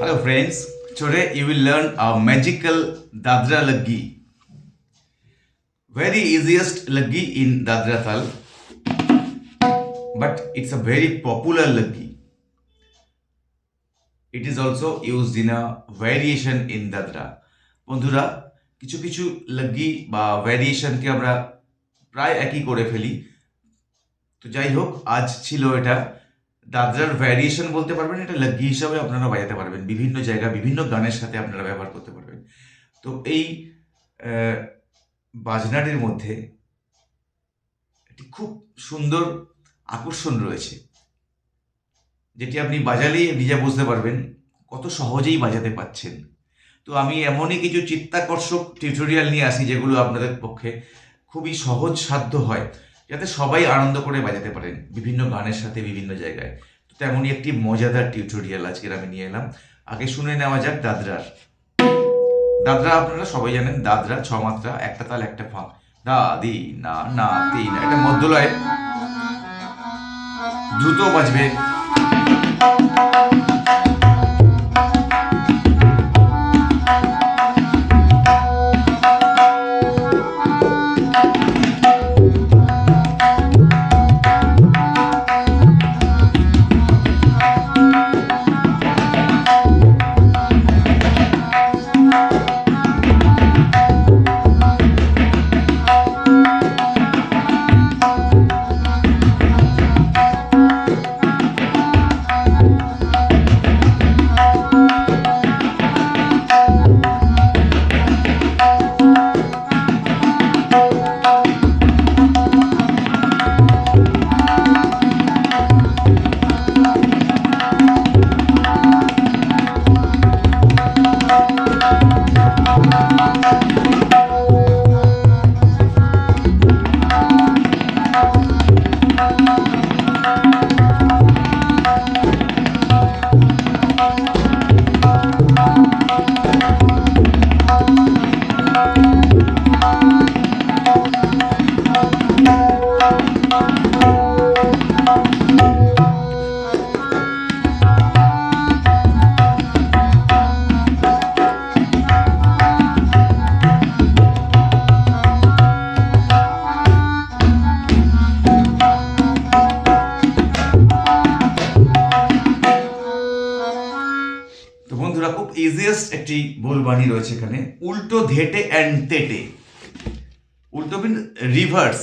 Hello friends, today you will learn a magical Dadra Laggi. Very easiest Laggi in Dadra Tal, but it's a very popular Laggi. It is also used in a variation in Dadra. বন্ধুরা কিছু কিছু লগ্গি বা ভ্যারিয়েশনকে আমরা প্রায় একই করে ফেলি তো যাই হোক আজ ছিল এটা দাদরার ভ্যারিয়েশন বলতে পারবেন, এটা লগ্গি হিসাবে আপনারা বাজাতে পারবেন। বিভিন্ন জায়গা বিভিন্ন গানের সাথে আপনারা ব্যবহার করতে পারবেন। তো এই বাজনাটির মধ্যে একটি খুব সুন্দর আকর্ষণ রয়েছে, যেটি আপনি বাজালেই নিজে বুঝতে পারবেন কত সহজেই বাজাতে পাচ্ছেন। তো আমি এমনই কিছু চিত্তাকর্ষক টিউটোরিয়াল নিয়ে আসি, যেগুলো আপনাদের পক্ষে খুবই সহজ সাধ্য হয়। যাতে সবাই আনন্দ করে বাজাতে পারেন বিভিন্ন গানের সাথে বিভিন্ন জায়গায়। তো তেমনই একটি মজাদার টিউটোরিয়াল আজকের আমি নিয়ে এলাম। আগে শুনে নেওয়া যাক দাদরার। দাদরা আপনারা সবাই জানেন, দাদরা ছ মাত্রা একটা তাল, একটা ফাঁক দা দি না না তি না এটা মধ্যলয়। দ্রুত বাজবে। ইজিয়েস্ট একটি বোলবাণী রয়েছে এখানে। উল্টো ধেটে অ্যান্ড তেটে। উল্টো মিন রিভার্স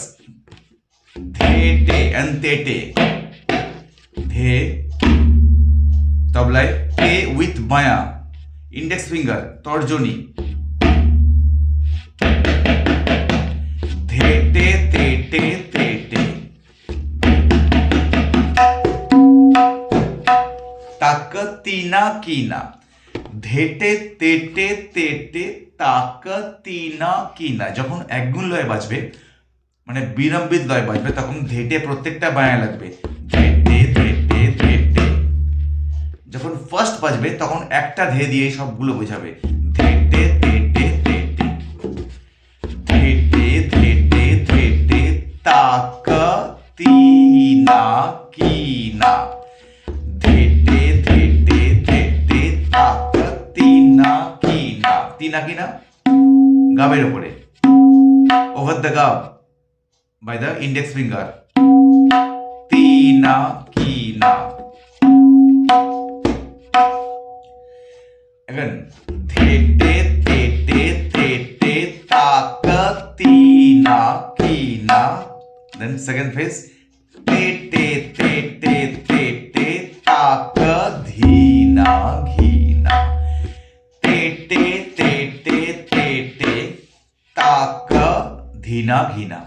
ধেটে অ্যান্ড তেটে। ধে, তবলায় তে উইথ মায়া। ইন্ডেক্স ফিঙ্গার তর্জনী। ধেটে, তেটে তেটে। তাক তিনা, কিনা। ধেটে, তেটে তেটে, তাক, তিনা, কিনা। যখন একগুণ লয় বাজবে মানে বিলম্বিত লয় বাজবে, তখন ধেটে প্রত্যেকটা বায়া লাগবে। যখন ফার্স্ট বাজবে, তখন একটা ধে দিয়ে সবগুলো বোঝাবে। ধেটে তিনা, কিনা। কিনা তিনা কিনা গাবের ওপরে। Over the gab by the index finger. তিনা কিনা again ধেটে তেটে তেটে তাক তিনা কিনা then second phrase তেটে তেটে তেটে তাক ধীনা ঘিনা তেটে ধীনা ঘিনা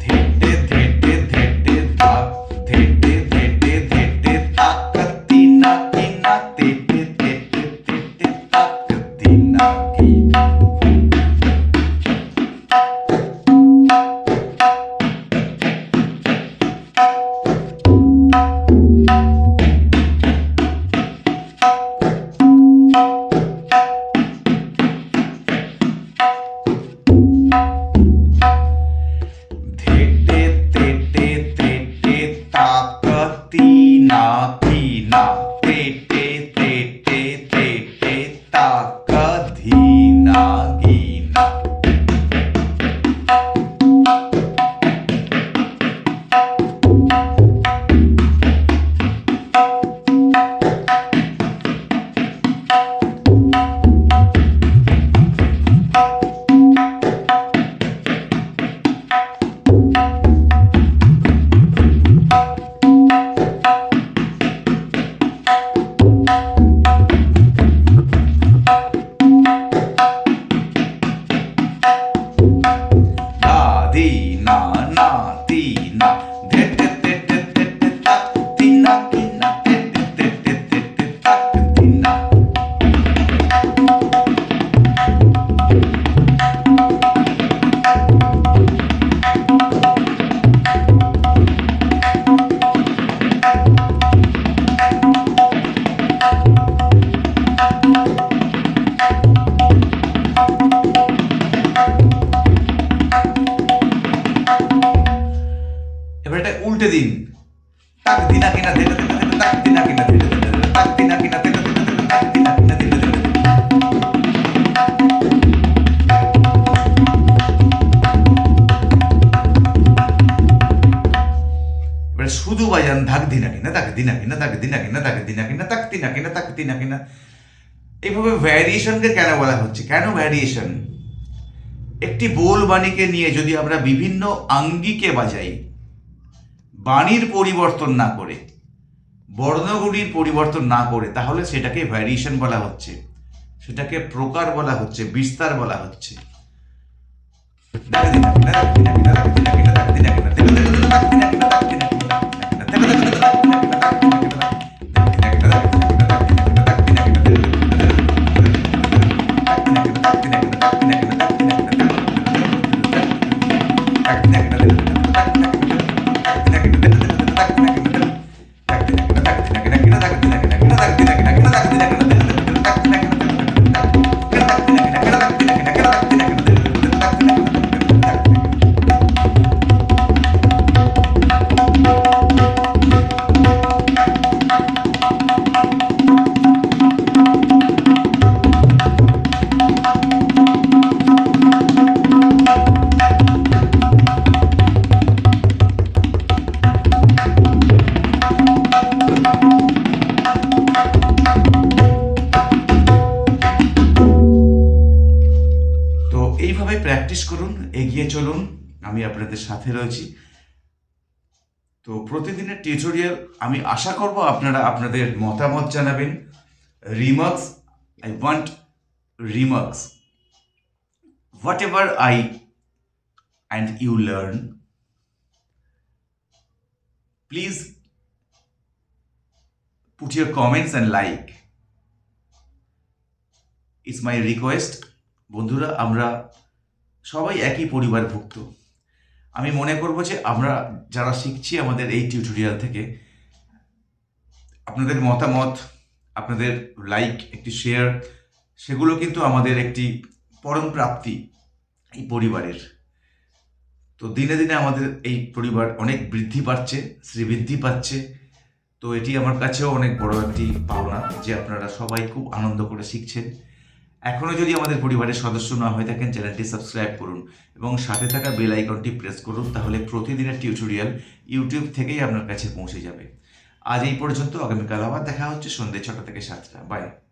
ধেটে ধেটে ধেটে তাক ধেটে ধেটে ধেটে তাক তিনা কিনা তেটে তেটে তেটে তাক ধীনা ঘিনা Da 大地呐 এইভাবে ভ্যারিয়েশনকে কেন বলা হচ্ছে কেন ভ্যারিয়েশন একটি বোল বাণীকে নিয়ে যদি আমরা বিভিন্ন আঙ্গিকে বাজাই বাণীর পরিবর্তন না করে বর্ণগুলির পরিবর্তন না করে তাহলে সেটাকে ভ্যারিয়েশন বলা হচ্ছে সেটাকে প্রকার বলা হচ্ছে বিস্তার বলা হচ্ছে তো আমি আপনাদের সাথে রয়েছি। তো প্রতিদিনের টিউটোরিয়াল আমি আশা করব আপনারা আপনাদের মতামত জানাবেন। Remarks I want remarks whatever I and you learn please put your comments and like it's my request বন্ধুরা, আমরা সবাই একই পরিবারভুক্ত। আমি মনে করব যে আমরা যারা শিখছি আমাদের এই টিউটোরিয়াল থেকে, আপনাদের মতামত, আপনাদের লাইক একটি শেয়ার সেগুলো কিন্তু আমাদের একটি পরম প্রাপ্তি এই পরিবারের। তো দিনে দিনে আমাদের এই পরিবার অনেক বৃদ্ধি পাচ্ছে, শ্রীবৃদ্ধি পাচ্ছে। তো এটি আমার কাছেও অনেক বড় একটি পাওনা যে আপনারা সবাই খুব আনন্দ করে শিখছেন। এখনও যদি আমাদের পরিবারের সদস্য না হয়ে থাকেন, চ্যানেলটি সাবস্ক্রাইব করুন এবং সাথে থাকা বেল আইকনটি প্রেস করুন, তাহলে প্রতিদিনের টিউটোরিয়াল ইউটিউব থেকেই আপনার কাছে পৌঁছে যাবে। আজ এই পর্যন্ত, আগামীকাল আবার দেখা হচ্ছে সন্ধ্যে ছটা থেকে সাতটা। বাই।